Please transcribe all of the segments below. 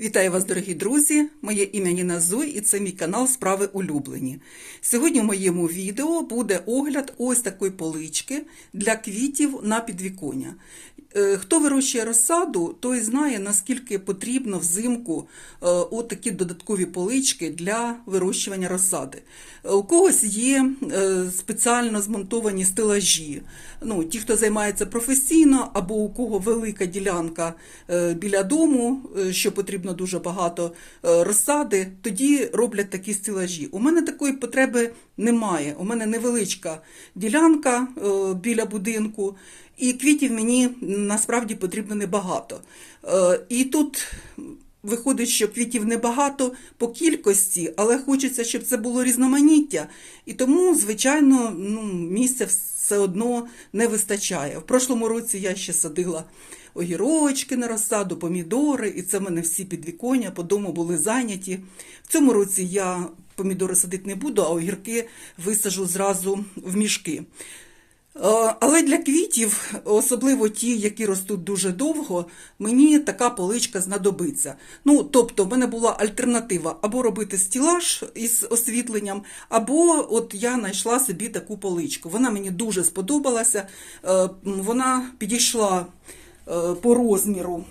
Вітаю вас, дорогі друзі! Моє ім'я Ніна Зуй і це мій канал Справи улюблені. Сьогодні в моєму відео буде огляд ось такої полички для квітів на підвіконня. Е, Хто вирощує розсаду, той знає, наскільки потрібно взимку е, такі додаткові полички для вирощування розсади. Е, У когось є спеціально змонтовані стелажі. Ну, ті, хто займається професійно, або у кого велика ділянка біля дому, що потрібно дуже багато розсади, тоді роблять такі стелажі. У мене такої потреби немає. У мене невеличка ділянка біля будинку, і квітів мені насправді потрібно небагато. Е, І тут виходить, що квітів небагато по кількості, але хочеться, щоб це було різноманіття. І тому, звичайно, ну, місця все одно не вистачає. В прошлому році я ще садила огірочки на розсаду, помідори, і це в мене всі підвіконня по дому були зайняті. В цьому році я помідори садити не буду, а огірки висажу зразу в мішки. Е, Але для квітів, особливо ті, які ростуть дуже довго, мені така поличка знадобиться. Ну, тобто, в мене була альтернатива або робити стілаж із освітленням, або от я знайшла собі таку поличку. Вона мені дуже сподобалася, е, вона підійшла е, по розміру.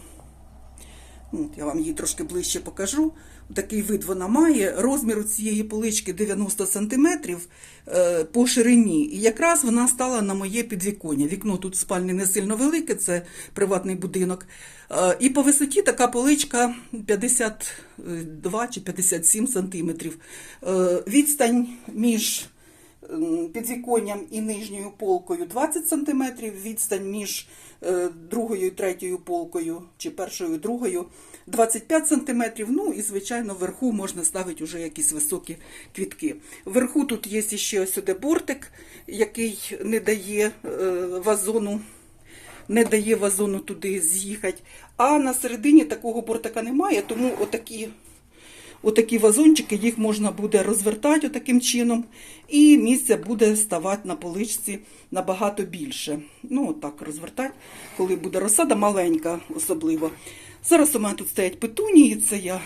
От я вам її трошки ближче покажу. Такий вид вона має. Розмір цієї полички 90 см е, по ширині. І якраз вона стала на моє підвіконня. Вікно тут спальні не сильно велике, це приватний будинок. Е, і по висоті така поличка 52 чи 57 см. Е, відстань між підвіконням і нижньою полкою 20 см, відстань між е, другою і третьою полкою, чи першою і другою 25 см. Ну і, звичайно, вверху можна ставити вже якісь високі квітки. Вверху тут є ще сюди бортик, який не дає е, вазону. Не дає вазону туди з'їхати. А на середині такого бортика немає, тому отакі Отакі вазончики, їх можна буде розвертати таким чином, і місця буде ставати на поличці набагато більше. Ну, отак розвертати, коли буде розсада маленька, особливо. Зараз у мене тут стоять петунії, це я,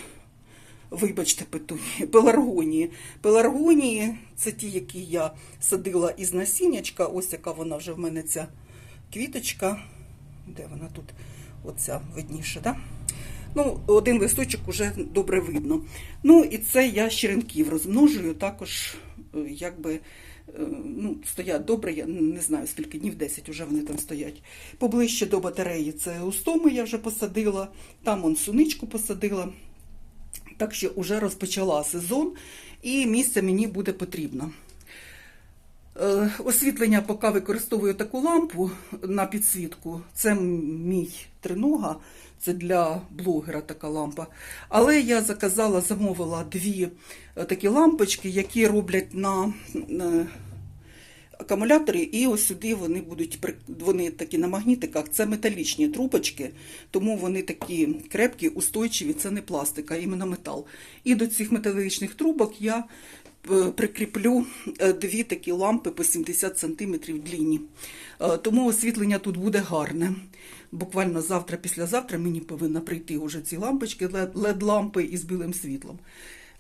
вибачте, петунії, пеларгонії. Пеларгонії це ті, які я садила із насіннячка. Ось яка вона вже в мене ця квіточка. Де вона тут? Оця видніше, так? Да? Ну, один листочок уже добре видно. Ну, і це я черенків розмножую, також е, якби е, ну, стоять добре, я не знаю, скільки днів, 10 вже вони там стоять. Поближче до батареї це устоми я вже посадила, там он суничку посадила. Так що вже розпочала сезон, і місце мені буде потрібно. Е, Освітлення, поки використовую таку лампу на підсвітку. Це мій тринога, це для блогера така лампа. Але я заказала, замовила дві е, такі лампочки, які роблять на акумуляторі, і ось сюди вони будуть вони такі на магнітиках. Це металічні трубочки, тому вони такі крепкі, устойчиві, це не пластик, а іменно метал. І до цих металічних трубок я е, прикріплю е, дві такі лампи по 70 см длінні. Е, Тому освітлення тут буде гарне. Буквально завтра, післязавтра мені повинна прийти уже ці лампочки, LED-лампи із білим світлом.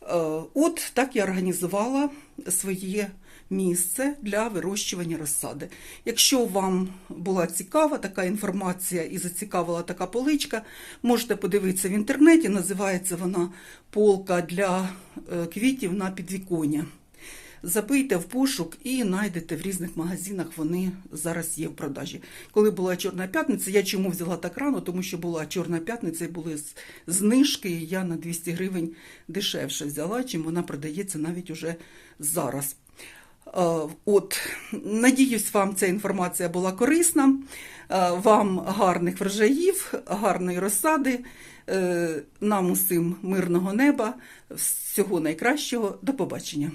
Е, От так я організувала своє місце для вирощування розсади. Якщо вам була цікава така інформація і зацікавила така поличка, можете подивитися в інтернеті. Називається вона полка для е, квітів на підвіконня. Забийте в пошук і знайдете в різних магазинах. Вони зараз є в продажі. Коли була Чорна п'ятниця, я чому взяла так рано, тому що була Чорна п'ятниця і були знижки, і я на 200 гривень дешевше взяла, чим вона продається навіть уже зараз. Е, От, надіюсь, вам ця інформація була корисна. Е, Вам гарних врожаїв, гарної розсади, е, нам усім мирного неба, всього найкращого. До побачення.